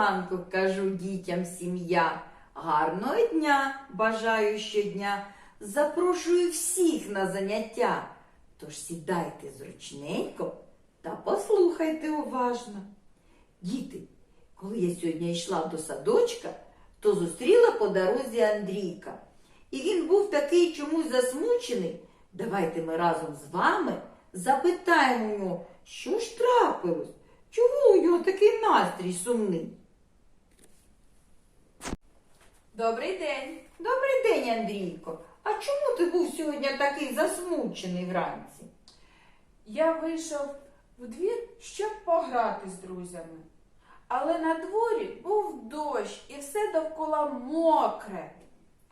ранку кажу дітям сім'я. Гарного дня бажаю щодня. Запрошую всіх на заняття. Тож сідайте зручненько та послухайте уважно. Діти, коли я сьогодні йшла до садочка, то зустріла по дорозі Андрійка. І він був такий чомусь засмучений. Давайте ми разом з вами запитаємо у нього, що ж трапилось? Чого у нього такий настрій сумний? Добрий день. Добрий день, Андрійко. А чому ти був сьогодні такий засмучений вранці? Я вийшов в двір, щоб пограти з друзями. Але на дворі був дощ і все довкола мокре.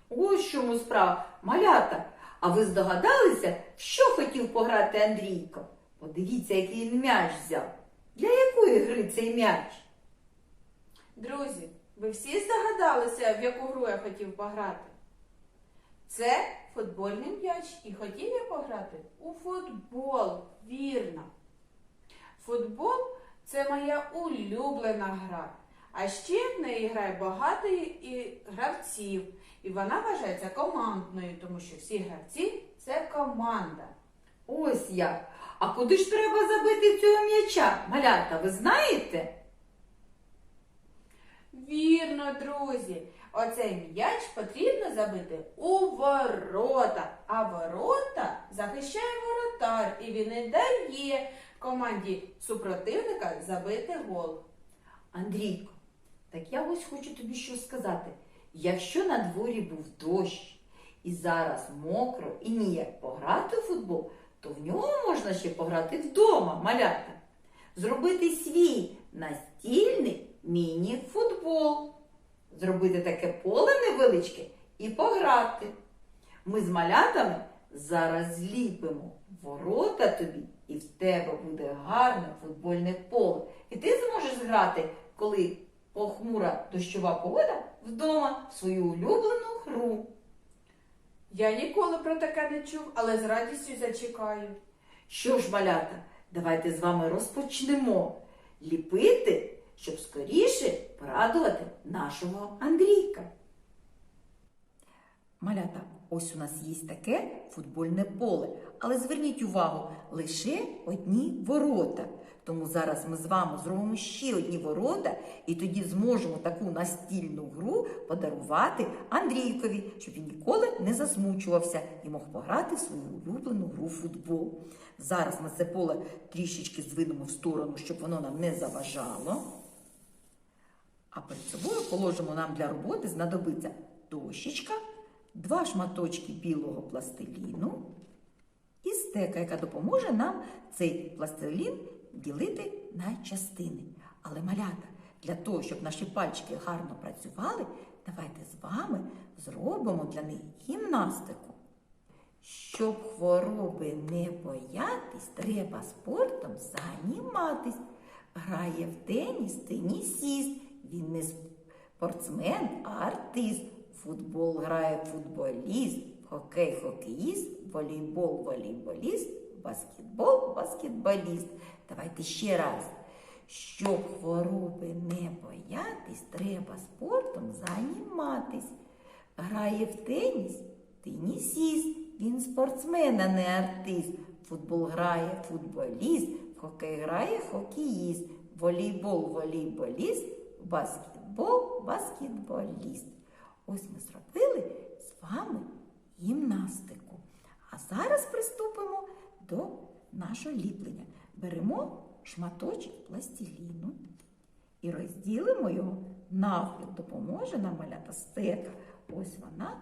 Ось чому справа. Малята, а ви здогадалися, що хотів пограти Андрійко? Подивіться, який він м'яч взяв. Для якої гри цей м'яч? Друзі, ви всі здогадалися, в яку гру я хотів пограти? Це футбольний м'яч, і хотів я пограти у футбол, вірно. Футбол це моя улюблена гра. А ще в неї грає багато і гравців, і вона вважається командною, тому що всі гравці це команда. Ось як. А куди ж треба забити цього м'яча? Малята, ви знаєте? Вірно, друзі, оцей м'яч потрібно забити у ворота, а ворота захищає воротар, і він не дає команді супротивника забити гол. Андрійко, так я ось хочу тобі що сказати. Якщо на дворі був дощ і зараз мокро і ніяк пограти у футбол, то в нього можна ще пограти вдома, малята. Зробити свій настільний міні-футбол. Зробити таке поле невеличке і пограти. Ми з малятами зараз зліпимо ворота тобі, і в тебе буде гарне футбольне поле. І ти зможеш грати, коли похмура дощова погода вдома в свою улюблену гру. Я ніколи про таке не чув, але з радістю зачекаю. Що ж, малята, давайте з вами розпочнемо ліпити, щоб скоріше порадувати нашого Андрійка. Малята, ось у нас є таке футбольне поле, але зверніть увагу, лише одні ворота. Тому зараз ми з вами зробимо ще одні ворота і тоді зможемо таку настільну гру подарувати Андрійкові, щоб він ніколи не засмучувався і мог пограти в свою улюблену гру футбол. Зараз ми це поле трішечки звинемо в сторону, щоб воно нам не заважало. А перед собою положимо нам для роботи знадобиться дощечка, два шматочки білого пластиліну і стека, яка допоможе нам цей пластилін ділити на частини. Але малята, для того, щоб наші пальчики гарно працювали, давайте з вами зробимо для них гімнастику. Щоб хвороби не боятись, треба спортом займатись. Грає в теніс, тенісіст. Він не спортсмен, а артист. Футбол грає футболіст, хокей хокеїст, волейбол волейболіст, баскетбол баскетболіст. Давайте ще раз. Щоб хвороби не боятись, треба спортом займатись. Грає в теніс, тенісіст. Він спортсмен, а не артист. Футбол грає футболіст, хокей грає хокеїст, волейбол волейболіст, баскетбол баскетболіст. Ось ми зробили з вами гімнастику. А зараз приступимо до нашого ліплення. Беремо шматочок пластиліну і розділимо його навпіл. Допоможе нам малята стека. Ось вона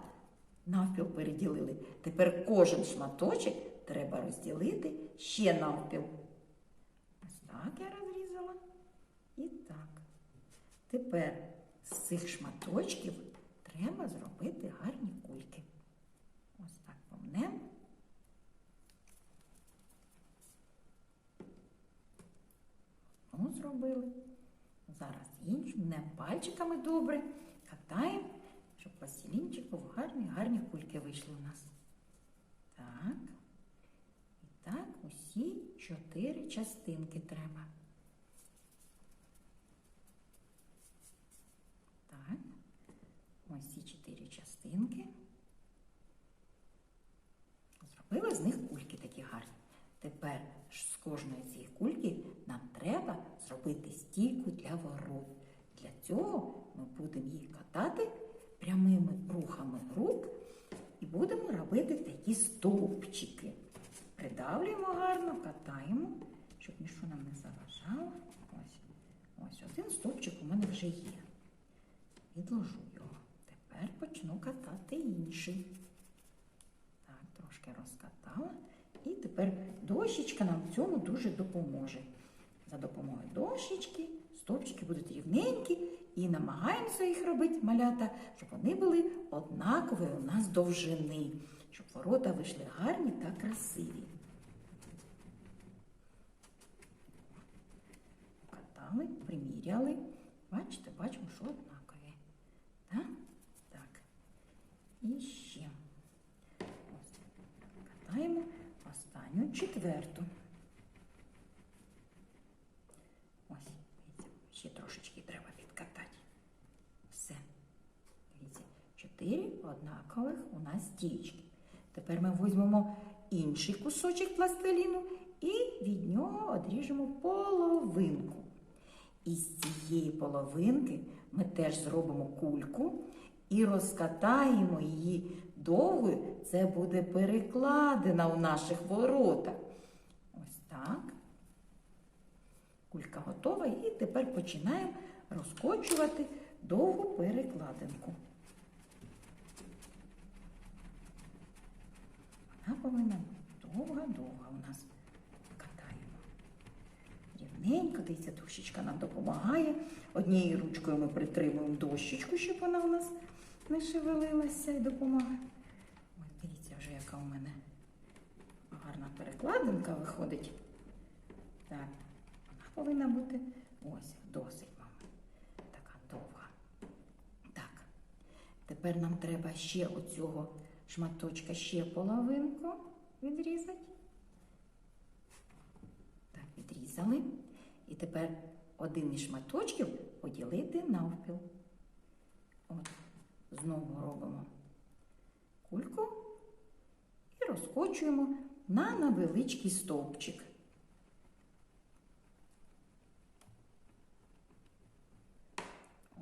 навпіл переділили. Тепер кожен шматочок треба розділити ще навпіл. Ось так я розрізала. Тепер з цих шматочків треба зробити гарні кульки. Ось так помнемо. Ну, зробили. Зараз іншу, не пальчиками добре. Катаємо, щоб пластилінчик був гарні, гарні кульки вийшли у нас. Так. І так усі чотири частинки треба. Частинки. Зробили з них кульки такі гарні. Тепер з кожної цієї кульки нам треба зробити стійку для ворот. Для цього ми будемо її катати прямими рухами рук і будемо робити такі стовпчики. Придавлюємо гарно, катаємо, щоб ніщо нам не заважало. Ось, ось один стовпчик у мене вже є. Відложу. Тепер почну катати інший. Так, трошки розкатала. І тепер дощечка нам в цьому дуже допоможе. За допомогою дощечки стовпчики будуть рівненькі і намагаємося їх робити малята, щоб вони були однакової у нас довжини, щоб ворота вийшли гарні та красиві. Катали, приміряли. Бачите, бачимо, що однакові. Так? Так. І ще. Ось. Катаємо останню четверту. Ось, ще трошечки треба підкатати. Все. Дивіться, чотири однакових у нас стічки. Тепер ми візьмемо інший кусочок пластиліну і від нього одріжемо половинку. Із цієї половинки ми теж зробимо кульку і розкатаємо її довгою. Це буде перекладина у наших воротах. Ось так. Кулька готова і тепер починаємо розкочувати довгу перекладинку. Вона повинна бути довга-довга у нас. Катаємо. Рівненько, дивіться, дощечка нам допомагає. Однією ручкою ми притримуємо дощечку, щоб вона у нас не шевелилася і допомагає. Ось дивіться вже, яка у мене гарна перекладинка виходить. Так, вона повинна бути ось, досить, мама. Така довга. Так. Тепер нам треба ще оцього шматочка ще половинку відрізати. Так, відрізали. І тепер один із шматочків поділити навпіл. От, знову робимо кульку і розкочуємо на невеличкий стовпчик.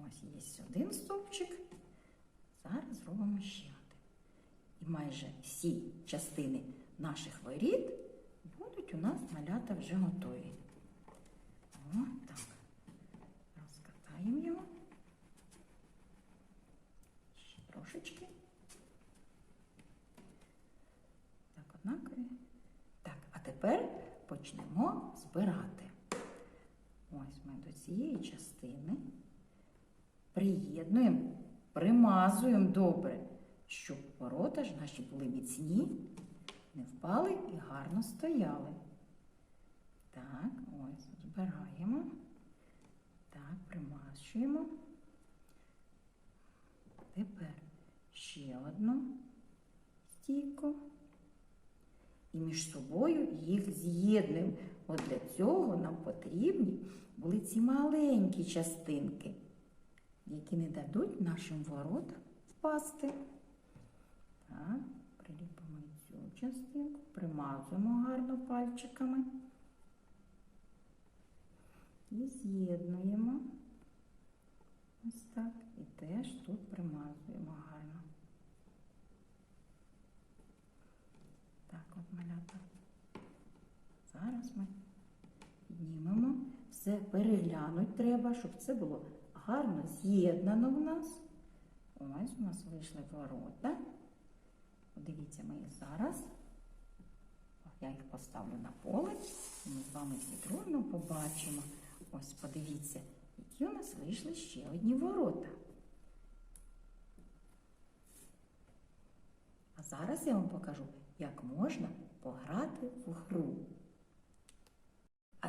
Ось є один стовпчик. Зараз зробимо ще один. І майже всі частини наших воріт будуть у нас малята вже готові. О, так. Розкатаємо його. Ще. Так, однакові. Так, а тепер почнемо збирати. Ось ми до цієї частини приєднуємо, примазуємо добре, щоб ворота ж наші були міцні, не впали і гарно стояли. Так, ось, збираємо. Так, примащуємо. Тепер ще одну стійку. І між собою їх з'єднуємо. От для цього нам потрібні були ці маленькі частинки, які не дадуть нашим воротам впасти. Так, приліпимо цю частинку, примазуємо гарно пальчиками і з'єднуємо. Ось так. І теж тут примазуємо гарно. Так, от малята. Зараз ми піднімемо. Все переглянуть треба, щоб це було гарно з'єднано в нас. Ось у нас вийшли ворота. Подивіться, ми їх зараз. Я їх поставлю на поле. і Ми з вами всі побачимо. Ось подивіться, які у нас вийшли ще одні ворота. А зараз я вам покажу, як можна пограти в гру.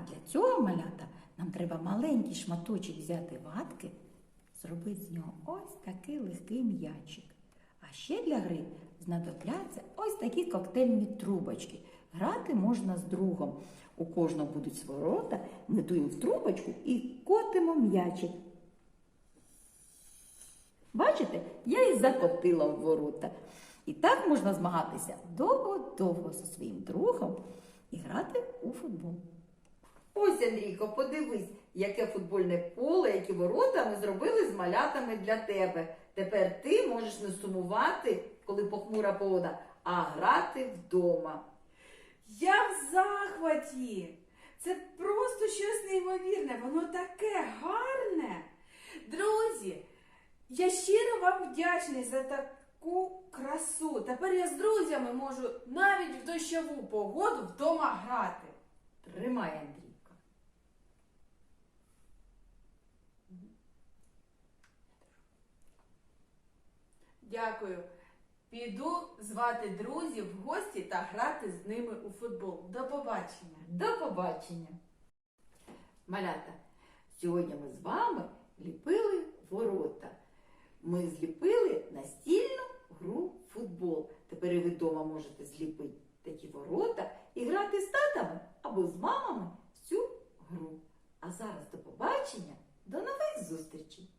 Для цього малята нам треба маленький шматочок взяти ватки, зробити з нього ось такий легкий м'ячик. А ще для гри знадобляться ось такі коктейльні трубочки. Грати можна з другом. У кожного будуть сворота, ми дуємо в трубочку і котимо м'ячик. Бачите, я і закотила в ворота. І так можна змагатися довго-довго зі своїм другом і грати у футбол. Ось, Андрійко, подивись, яке футбольне поле, які ворота ми зробили з малятами для тебе. Тепер ти можеш не сумувати, коли похмура погода, а грати вдома. Я в захваті. Це просто щось неймовірне, воно таке гарне. Друзі, я щиро вам вдячний за таку красу. Тепер я з друзями можу навіть в дощову погоду вдома грати. Тримай, Андрійко. Дякую. Піду звати друзів в гості та грати з ними у футбол. До побачення. До побачення. Малята, сьогодні ми з вами ліпили ворота. Ми зліпили настільну гру футбол. Тепер і ви вдома можете зліпити такі ворота і грати з татами або з мамами в цю гру. А зараз до побачення, до нових зустрічей!